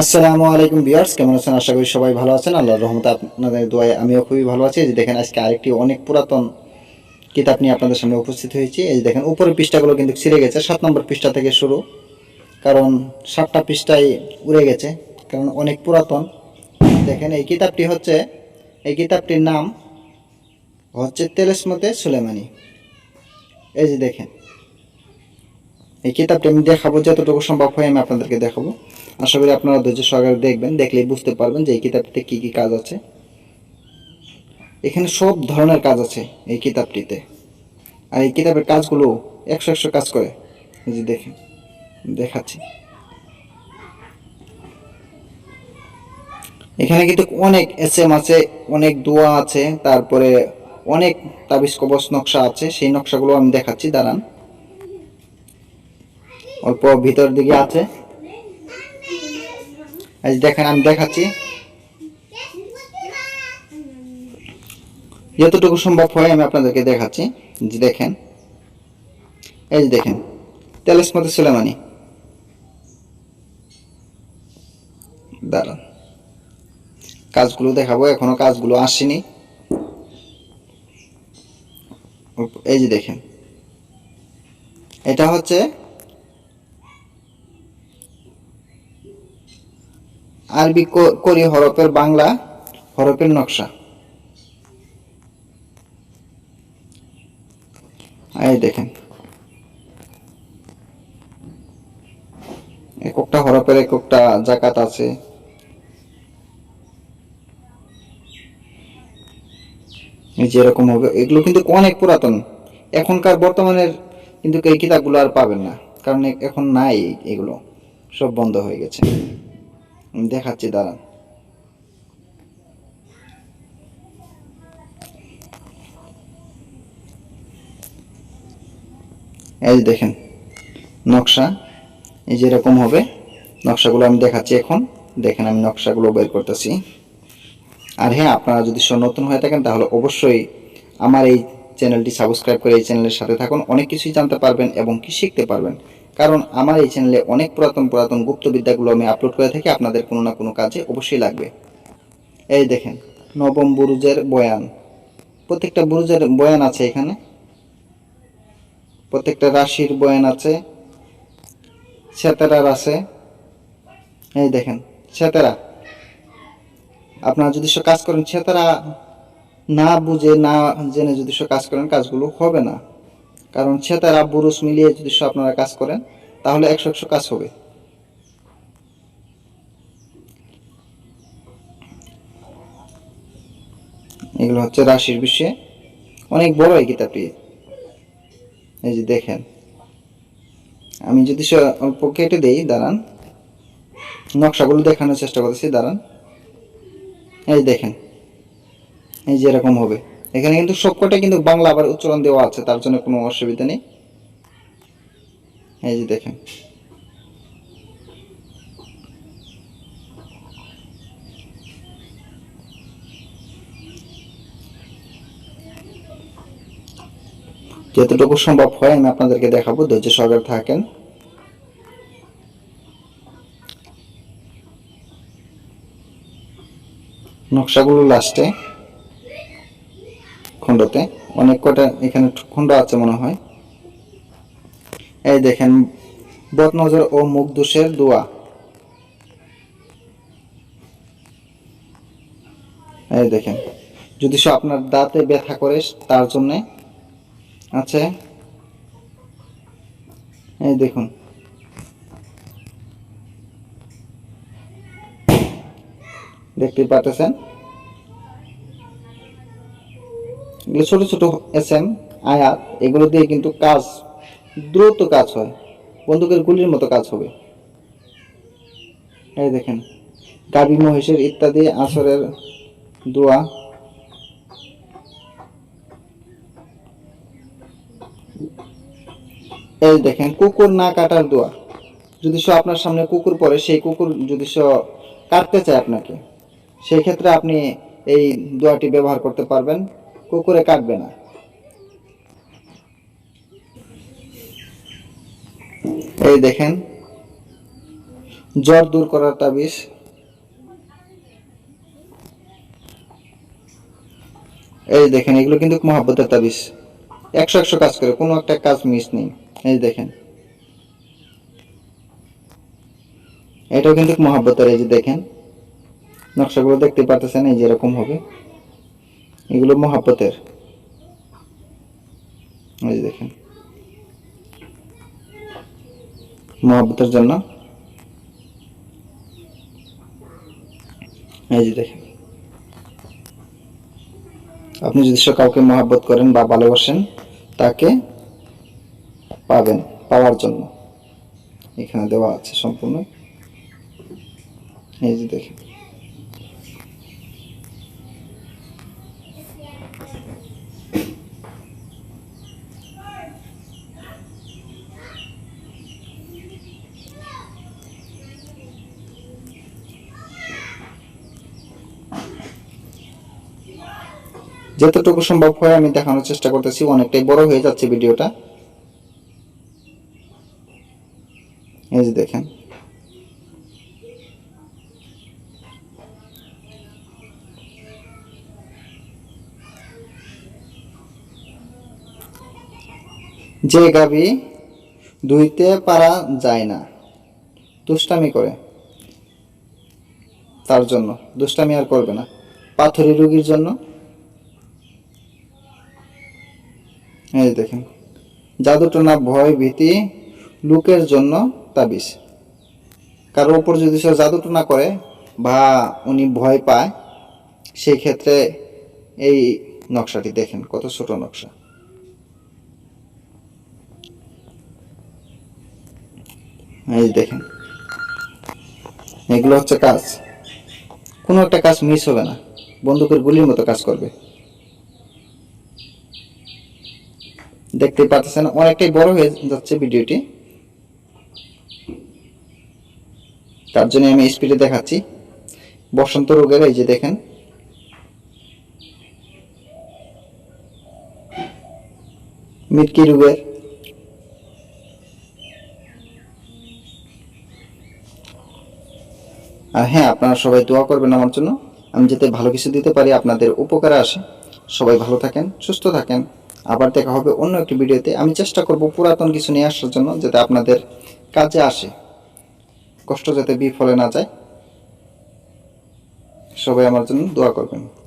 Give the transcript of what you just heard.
আসসালামু আলাইকুম বিয়ার্স কেমন আছেন? আশা করি সবাই ভালো আছেন। আল্লাহর রহমতে আপনাদের দোয়ায় আমিও খুবই ভালো আছি। যে দেখেন, আজকে আরেকটি অনেক পুরাতন কিতাব নিয়ে আপনাদের সামনে উপস্থিত হয়েছি। এই দেখেন, উপরের পৃষ্ঠাগুলো কিন্তু ছিঁড়ে গেছে। সাত নম্বর পৃষ্ঠা থেকে শুরু, কারণ সাতটা পৃষ্ঠায় উড়ে গেছে, কারণ অনেক পুরাতন। দেখেন, এই কিতাবটি হচ্ছে, এই কিতাবটির নাম হচ্ছে তেলেসমতে সুলেমানি। এই যে দেখেন, এই কিতাবটি আমি দেখাবো, যতটুকু সম্ভব হয় আমি আপনাদেরকে দেখাবো। আশা করি আপনারা ধৈর্য সহকারে দেখবেন, দেখলেই বুঝতে পারবেন যে এই কিতাবটিতে কি কি কাজ আছে। এখানে সব ধরনের কাজ আছে এই কিতাবটিতে। আর এই কিতাবের কাজগুলো একশো একশো কাজ করে। যে দেখেন, দেখাচ্ছি। এখানে কিন্তু অনেক এস এম আছে, অনেক দোয়া আছে, তারপরে অনেক তাবিজ, কবচ, নকশা আছে, সেই নকশাগুলো আমি দেখাচ্ছি, দাঁড়ান। অল্প ভিতর দিকে আছে। এই দেখেন, আমি দেখাচ্ছি। যতটুকু সম্ভব হয় আমি আপনাদেরকে দেখাচ্ছি। যে দেখেন, এই যে দেখেন তেলেসমতে সুলেমানি। দাঁড়ান, কাজগুলো দেখাবো, এখনও কাজগুলো আসেনি। এই যে দেখেন, এটা হচ্ছে আরবি করি হরফের বাংলা, হরফের নকশা। এই দেখেন। এককটা হরফের এককটা জাকাত আছে। এই যে এরকম হবে। এগুলো কিন্তু অনেক পুরাতন। এখনকার বর্তমানের কিন্তু এই কিতাবগুলো আর পাবেন না। কারণ এখন নাই এগুলো। সব বন্ধ হয়ে গেছে। দেখাচ্ছি, দাঁড়ান। এই যে দেখেন, নকশা, এই যে এরকম হবে, নকশাগুলো আমি দেখাচ্ছি এখন। দেখেন, আমি নকশাগুলো বের করতেছি। আর হ্যাঁ আপনারা যদি নতুন হয়ে থাকেন, তাহলে অবশ্যই আমার এই চ্যানেলটি সাবস্ক্রাইব করে এই চ্যানেলের সাথে থাকুন। অনেক কিছুই জানতে পারবেন এবং কি শিখতে পারবেন কারণ আমার এই চ্যানেলে অনেক পুরাতন পুরাতন গুপ্তবিদ্যাগুলো আমি আপলোড করে থাকি, আপনাদের কোনো না কোনো কাজে অবশ্যই লাগবে। এই দেখেন, নবম বুরুজের বয়ান। প্রত্যেকটা বুরুজের বয়ান আছে এখানে। প্রত্যেকটা রাশির বয়ান আছে। সেতারার আছে। এই দেখেন সেতারা আপনারা যদি সব কাজ করেন সেতারা না বুঝে, না জেনে যদি সব কাজ করেন, কাজগুলো হবে না। কারণ সেতারা বুরুজ মিলিয়ে যদি আপনারা কাজ করেন, তাহলে একশো একশো কাজ হবে। এগুলো হচ্ছে রাশির বিষয়ে। অনেক বড় এই কিতাবটি। এই যে দেখেন। আমি যদি অল্প কেটে দেই, দাঁড়ান। নকশাগুলো দেখানোর চেষ্টা করতেছি, দাঁড়ান। এই দেখেন। এই যে এরকম হবে। এখানে কিন্তু সবকটা কিন্তু বাংলা আবার উচ্চারণ দেওয়া আছে, তার জন্য কোনো অসুবিধা নেই। এই যে দেখেন। যতটুকু সম্ভব হয় আমি আপনাদেরকে দেখাবো, ধৈর্য সহকারে থাকেন। নকশাগুলো লাস্টে খণ্ডতে অনেক কটা এখানে খণ্ড আছে মনে হয়। এই দেখেন, বদনজর ও মুখ দোষের দোয়া। এই দেখেন, যদি সে আপনার দাঁতে ব্যথা করে তার জন্যে আছে এই দেখুন। দেখতে পাচ্ছেন এগুলো ছোট ছোট এস এম আয়াত, এগুলো দিয়ে কিন্তু কাজ দ্রুত কাজ হয়। বন্দুকের গুলির মতো কাজ হবে। এই দেখেন গাবি মহিষের ইত্যাদি আসরের দোয়া। এই দেখেন, কুকুর না কাটার দোয়া। যদি সে আপনার সামনে কুকুর পড়ে, সেই কুকুর যদি সে কাটতে চায় আপনাকে সেই ক্ষেত্রে আপনি এই দোয়াটি ব্যবহার করতে পারবেন। কুকুরে কাটবে না। এই দেখেন, জ্বর দূর করার তাবিজ। এই দেখেন, এগুলো কিন্তু মহাব্বতের তাবিজ। একশো একশো কাজ করে, কোনো একটা কাজ মিস নেই। এই দেখেন। এটাও কিন্তু মহাব্বতের, এই যে দেখেন। নকশাগুলো দেখতে পারতেছেন, এই যে এরকম হবে। এগুলো মহাব্বতের এই যে দেখেন। মহাব্বতের জন্য। এই যে দেখেন। আপনি যদি সে কাউকে মহাব্বত করেন বা ভালোবাসেন, তাকে পাবেন, পাওয়ার জন্য। এখানে দেওয়া আছে সম্পূর্ণ। এই যে দেখেন। যতটুকু সম্ভব হয় আমি দেখানোর চেষ্টা করতেছি, অনেকটাই বড় হয়ে যাচ্ছে ভিডিওটা। এই যে দেখেন। যে গাবি ধুইতে পারা যায় না, দুষ্টামি করে। তার জন্য দুষ্টামি আর করবে না। পাথরি রোগীর জন্য এই দেখেন। জাদুটনা ভয় ভীতি, লোকের জন্য তাবিজ। কারোর ওপর যদি সে জাদুটনা করে বা উনি ভয় পায় সেই ক্ষেত্রে এই নকশাটি দেখেন, কত ছোট নকশা। এই দেখেন। এগুলো হচ্ছে কাজ। কোনো একটা কাজ মিস হবে না। বন্দুকের গুলির মতো কাজ করবে। দেখতে পাচ্ছেন, অনেকটাই বড় হয়ে যাচ্ছে ভিডিওটি। তার জন্য আমি স্পিডে দেখাচ্ছি। বসন্ত রোগের, এই যে দেখেন। মিটকি রোগের। আর হ্যাঁ আপনারা সবাই দোয়া করবেন আমার জন্য। আমি যাতে ভালো কিছু দিতে পারি, আপনাদের উপকারে আসে। সবাই ভালো থাকেন, সুস্থ থাকেন। আবার দেখা হবে অন্য একটি ভিডিওতে। আমি চেষ্টা করব পুরাতন কিছু নিয়ে আসার জন্য যাতে আপনাদের কাজে আসে। কষ্ট যাতে বিফলে না যায়। সবাই আমার জন্য দোয়া করবেন।